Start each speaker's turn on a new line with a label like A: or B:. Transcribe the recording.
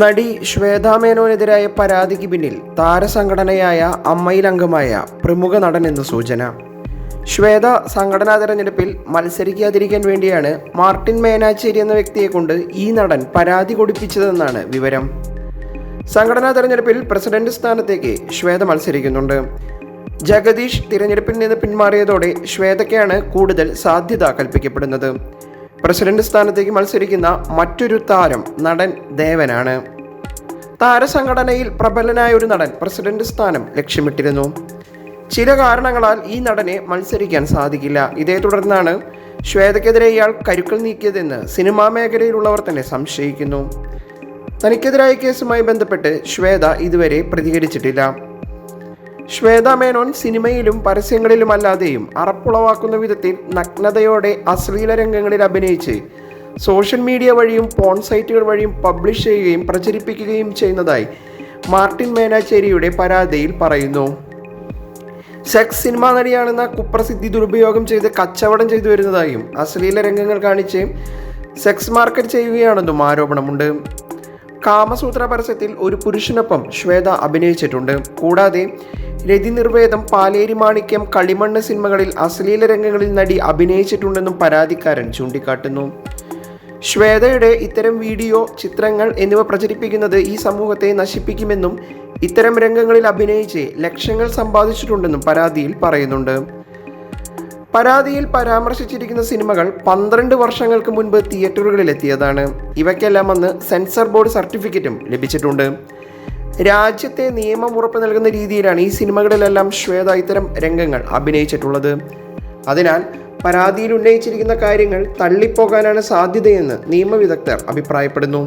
A: നടി ശ്വേതാ മേനോനെതിരായ പരാതിക്ക് പിന്നിൽ താരസംഘടനയായ അമ്മയിൽ അംഗമായ പ്രമുഖ നടൻ എന്ന സൂചന. ശ്വേത സംഘടനാ തെരഞ്ഞെടുപ്പിൽ മത്സരിക്കാതിരിക്കാൻ വേണ്ടിയാണ് മാർട്ടിൻ മേനാച്ചേരി എന്ന വ്യക്തിയെ കൊണ്ട് ഈ നടൻ പരാതി കൊടുപ്പിച്ചതെന്നാണ് വിവരം. സംഘടനാ തെരഞ്ഞെടുപ്പിൽ പ്രസിഡന്റ് സ്ഥാനത്തേക്ക് ശ്വേത മത്സരിക്കുന്നുണ്ട്. ജഗദീഷ് തിരഞ്ഞെടുപ്പിൽ നിന്ന് പിന്മാറിയതോടെ ശ്വേതയ്ക്കാണ് കൂടുതൽ സാധ്യത കൽപ്പിക്കപ്പെടുന്നത്. പ്രസിഡന്റ് സ്ഥാനത്തേക്ക് മത്സരിക്കുന്ന മറ്റൊരു താരം നടൻ ദേവനാണ്. താരസംഘടനയിൽ പ്രബലനായ ഒരു നടൻ പ്രസിഡന്റ് സ്ഥാനം ലക്ഷ്യമിട്ടിരുന്നു. ചില കാരണങ്ങളാൽ ഈ നടനെ മത്സരിക്കാൻ സാധിക്കില്ല. ഇതേ തുടർന്നാണ് ശ്വേതയ്ക്കെതിരെ ഇയാൾ കരുക്കൾ നീക്കിയതെന്ന് സിനിമാ മേഖലയിലുള്ളവർ തന്നെ സംശയിക്കുന്നു. തനിക്കെതിരായ കേസുമായി ബന്ധപ്പെട്ട് ശ്വേത ഇതുവരെ പ്രതികരിച്ചിട്ടില്ല. ശ്വേത മേനോൻ സിനിമയിലും പരസ്യങ്ങളിലുമല്ലാതെയും അറപ്പുളവാക്കുന്ന വിധത്തിൽ നഗ്നതയോടെ അശ്ലീല രംഗങ്ങളിൽ അഭിനയിച്ച് സോഷ്യൽ മീഡിയ വഴിയും പോൺ സൈറ്റുകൾ വഴിയും പബ്ലിഷ് ചെയ്യുകയും പ്രചരിപ്പിക്കുകയും ചെയ്യുന്നതായി മാർട്ടിൻ മേനാച്ചേരിയുടെ പരാതിയിൽ പറയുന്നു. സെക്സ് സിനിമാ നടിയാണെന്ന കുപ്രസിദ്ധി ദുരുപയോഗം ചെയ്ത് കച്ചവടം ചെയ്തു വരുന്നതായും അശ്ലീല രംഗങ്ങൾ കാണിച്ച് സെക്സ് മാർക്കറ്റ് ചെയ്യുകയാണെന്നും ആരോപണമുണ്ട്. കാമസൂത്ര പരസ്യത്തിൽ ഒരു പുരുഷനൊപ്പം ശ്വേത അഭിനയിച്ചിട്ടുണ്ട്. കൂടാതെ രതി നിർവേദം പാലേരി മാണിക്യം കളിമണ്ണ് സിനിമകളിൽ അശ്ലീല രംഗങ്ങളിൽ നടി അഭിനയിച്ചിട്ടുണ്ടെന്നും പരാതിക്കാരൻ ചൂണ്ടിക്കാട്ടുന്നു. ശ്വേതയുടെ ഇത്തരം വീഡിയോ ചിത്രങ്ങൾ എന്നിവ പ്രചരിപ്പിക്കുന്നത് ഈ സമൂഹത്തെ നശിപ്പിക്കുമെന്നും ഇത്തരം രംഗങ്ങളിൽ അഭിനയിച്ച് ലക്ഷങ്ങൾ സമ്പാദിച്ചിട്ടുണ്ടെന്നും പരാതിയിൽ പറയുന്നുണ്ട്. പരാതിയിൽ പരാമർശിച്ചിരിക്കുന്ന സിനിമകൾ പന്ത്രണ്ട് വർഷങ്ങൾക്ക് മുൻപ് തിയേറ്ററുകളിൽ എത്തിയതാണ് ഇവയ്ക്കെല്ലാം അന്ന് സെൻസർ ബോർഡ് സർട്ടിഫിക്കറ്റും ലഭിച്ചിട്ടുണ്ട്. രാജ്യത്തെ നിയമം ഉറപ്പ് നൽകുന്ന രീതിയിലാണ് ഈ സിനിമകളിലെല്ലാം ശ്വേത ഇത്തരം രംഗങ്ങൾ അഭിനയിച്ചിട്ടുള്ളത്. അതിനാൽ പരാതിയിൽ ഉന്നയിച്ചിരിക്കുന്ന കാര്യങ്ങൾ തള്ളിപ്പോകാനാണ് സാധ്യതയെന്ന് നിയമവിദഗ്ധർ അഭിപ്രായപ്പെടുന്നു.